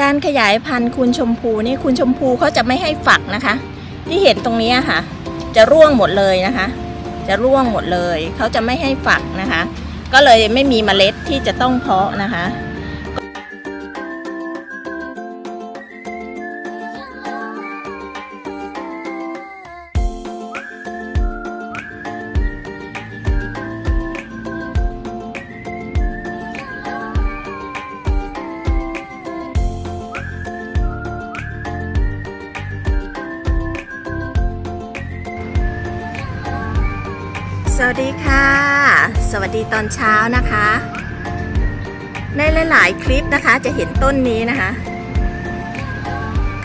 การขยายพันธุ์คุณชมพูนี่คุณชมพูเขาจะไม่ให้ฝักนะคะ ที่เห็นตรงนี้ค่ะ จะร่วงหมดเลยนะคะ จะร่วงหมดเลยเขาจะไม่ให้ฝักนะคะ ก็เลยไม่มีเมล็ดที่จะต้องเพาะนะคะ วัสดีค่ะ สวัสดีตอนเช้านะคะ ในหลาย ๆ คลิปนะคะจะเห็นต้นนี้นะคะ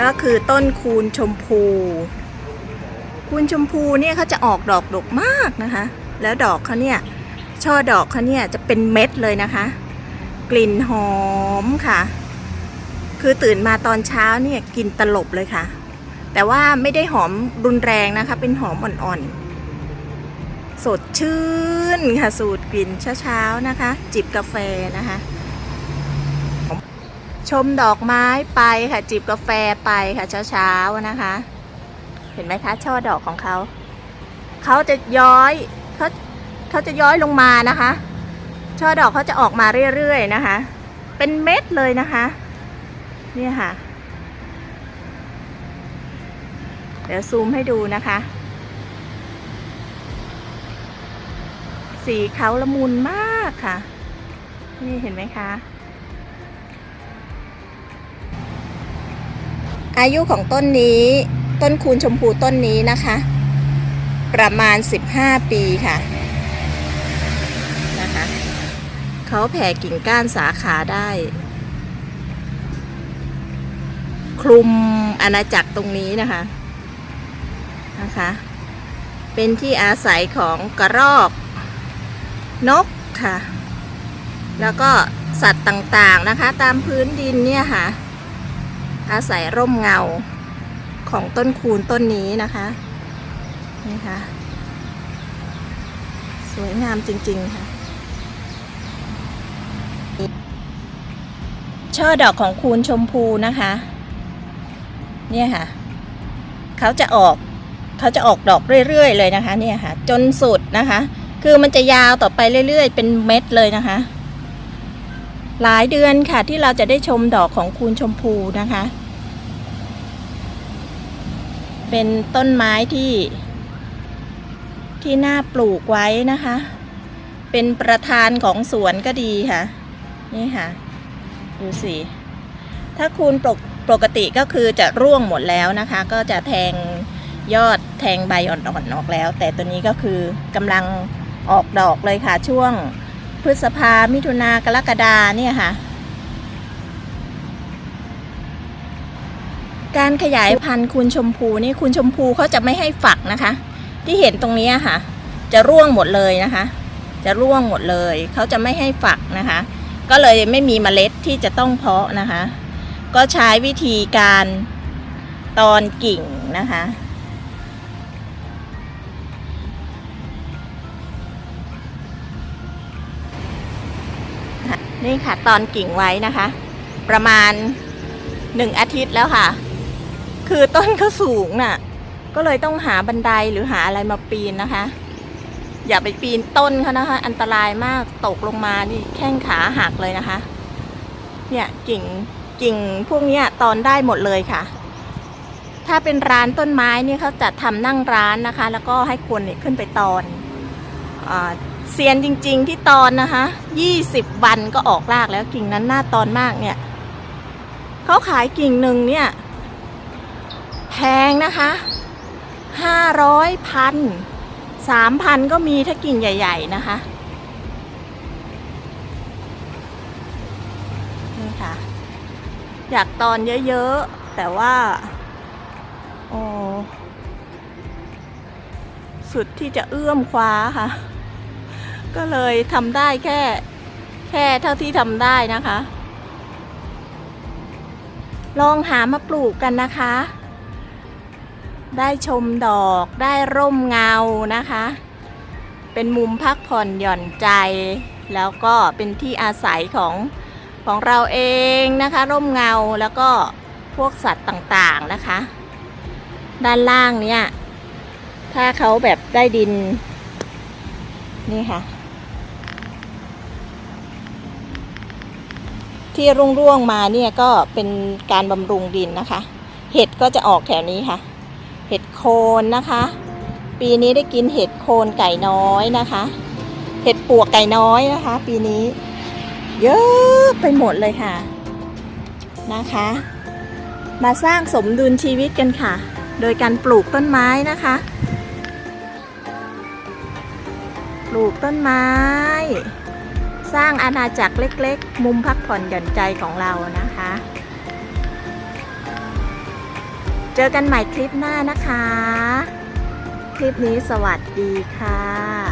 ก็คือต้นคูณชมพู คูณชมพูเนี่ยเขาจะออกดอกดกมากนะคะ แล้วดอกเขาเนี่ยช่อดอกเขาเนี่ยจะเป็นเม็ดเลยนะคะ กลิ่นหอมค่ะ คือตื่นมาตอนเช้าเนี่ยกลินตลบเลยค่ะ แต่ว่าไม่ได้หอมรุนแรงนะคะ เป็นหอมอ่อน ๆ สดชื่นค่ะสูตรกลิ่นเช้าๆนะคะ จิบกาแฟนะคะ ชมดอกไม้ไปค่ะ จิบกาแฟไปค่ะเช้าๆนะคะ เห็นไหมคะช่อดอกของเขาเขาจะย้อยเขาเขาจะย้อยลงมานะคะ ช่อดอกเขาจะออกมาเรื่อยๆนะคะ เป็นเม็ดเลยนะคะนี่ค่ะ เดี๋ยวซูมให้ดูนะคะ สีเขาละมุนมากค่ะ นี่เห็นไหมคะ อายุของต้นนี้ต้นคูณชมพูต้นนี้นะคะ ประมาณ 15 ปีค่ะนะคะเขาแผ่กิ่งก้านสาขาได้ คลุมอาณาจักรตรงนี้นะคะนะคะ เป็นที่อาศัยของกระรอก นกค่ะ แล้วก็สัตว์ต่างๆนะคะ ตามพื้นดินเนี่ยค่ะ อาศัยร่มเงาของต้นคูณต้นนี้นะคะนี่ค่ะ สวยงามจริง ๆ ค่ะช่อดอกของคูณชมพูนะคะ เนี่ยค่ะ เขาจะออกเขาจะออกดอกเรื่อยๆเลยนะคะ เนี่ยค่ะ จนสุดนะคะ คือมันจะยาวต่อไปเรื่อยๆ เป็นเม็ดเลยนะคะ หลายเดือนค่ะที่เราจะได้ชมดอกของคูณชมพูนะคะ เป็นต้นไม้ที่ ที่น่าปลูกไว้นะคะ เป็นประธานของสวนก็ดีค่ะ นี่ค่ะ ดูสิ ถ้าคูณปกปกติก็คือจะร่วงหมดแล้วนะคะ ก็จะแทงยอดแทงใบอ่อนๆออกแล้ว แต่ตัวนี้ก็คือกำลัง ออกดอกเลยค่ะ ช่วงพฤษภามิถุนากรกฎาเนี่ยค่ะ การขยายพันธุ์คูณชมพูนี่คูณชมพูเขาจะไม่ให้ฝักนะคะ ที่เห็นตรงนี้ค่ะ จะร่วงหมดเลยนะคะ จะร่วงหมดเลยเขาจะไม่ให้ฝักนะคะ ก็เลยไม่มีเมล็ดที่จะต้องเพาะนะคะ ก็ใช้วิธีการตอนกิ่งนะคะ นี่ค่ะ ตอนกิ่งไว้นะคะ ประมาณหนึ่งอาทิตย์แล้วค่ะ คือต้นเขาสูงน่ะ ก็เลยต้องหาบันไดหรือหาอะไรมาปีนนะคะ อย่าไปปีนต้นเขานะคะ อันตรายมากตกลงมานี่แข้งขาหักเลยนะคะ เนี่ยกิ่งกิ่งพวกนี้ตอนได้หมดเลยค่ะ ถ้าเป็นร้านต้นไม้นี่เขาจะทำนั่งร้านนะคะ แล้วก็ให้คนเนี่ยขึ้นไปตอนอา เซียนจริง ๆ ที่ตอนนะคะ20วันก็ออกรากแล้วกิ่งนั้นหน่าตอนมากเนี่ยเขาขายกิ่งหนึ่งเนี่ยแพงนะคะห้าร้อยพันสามพันก็มีถ้ากิ่งใหญ่ ๆ นะคะนี่ค่ะ อยากตอนเยอะ ๆ แต่ว่า โอ้สุดที่จะเอื้อมคว้าค่ะ ก็เลยทำได้แค่ แค่เท่าที่ทำได้นะคะ ลองหามาปลูกกันนะคะ ได้ชมดอกได้ร่มเงานะคะ เป็นมุมพักผ่อนหย่อนใจ แล้วก็เป็นที่อาศัยของของเราเองนะคะ ร่มเงาแล้วก็พวกสัตว์ต่างๆนะคะ ด้านล่างเนี่ย ถ้าเขาแบบได้ดิน นี่ค่ะ ที่ร่วงร่วงๆมาเนี่ยก็เป็นการบำรุงดินนะคะ เห็ดก็จะออกแถวนี้ค่ะ เห็ดโคนนะคะ ปีนี้ได้กินเห็ดโคนไก่น้อยนะคะ เห็ดปวกไก่น้อยนะคะ ปีนี้ เยอะไปหมดเลยค่ะนะคะ มาสร้างสมดุลชีวิตกันค่ะ โดยการปลูกต้นไม้นะคะ ปลูกต้นไม้ สร้างอาณาจักรเล็กๆ มุมพักผ่อนหย่อนใจของเรานะคะ เจอกันใหม่คลิปหน้านะคะ คลิปนี้สวัสดีค่ะ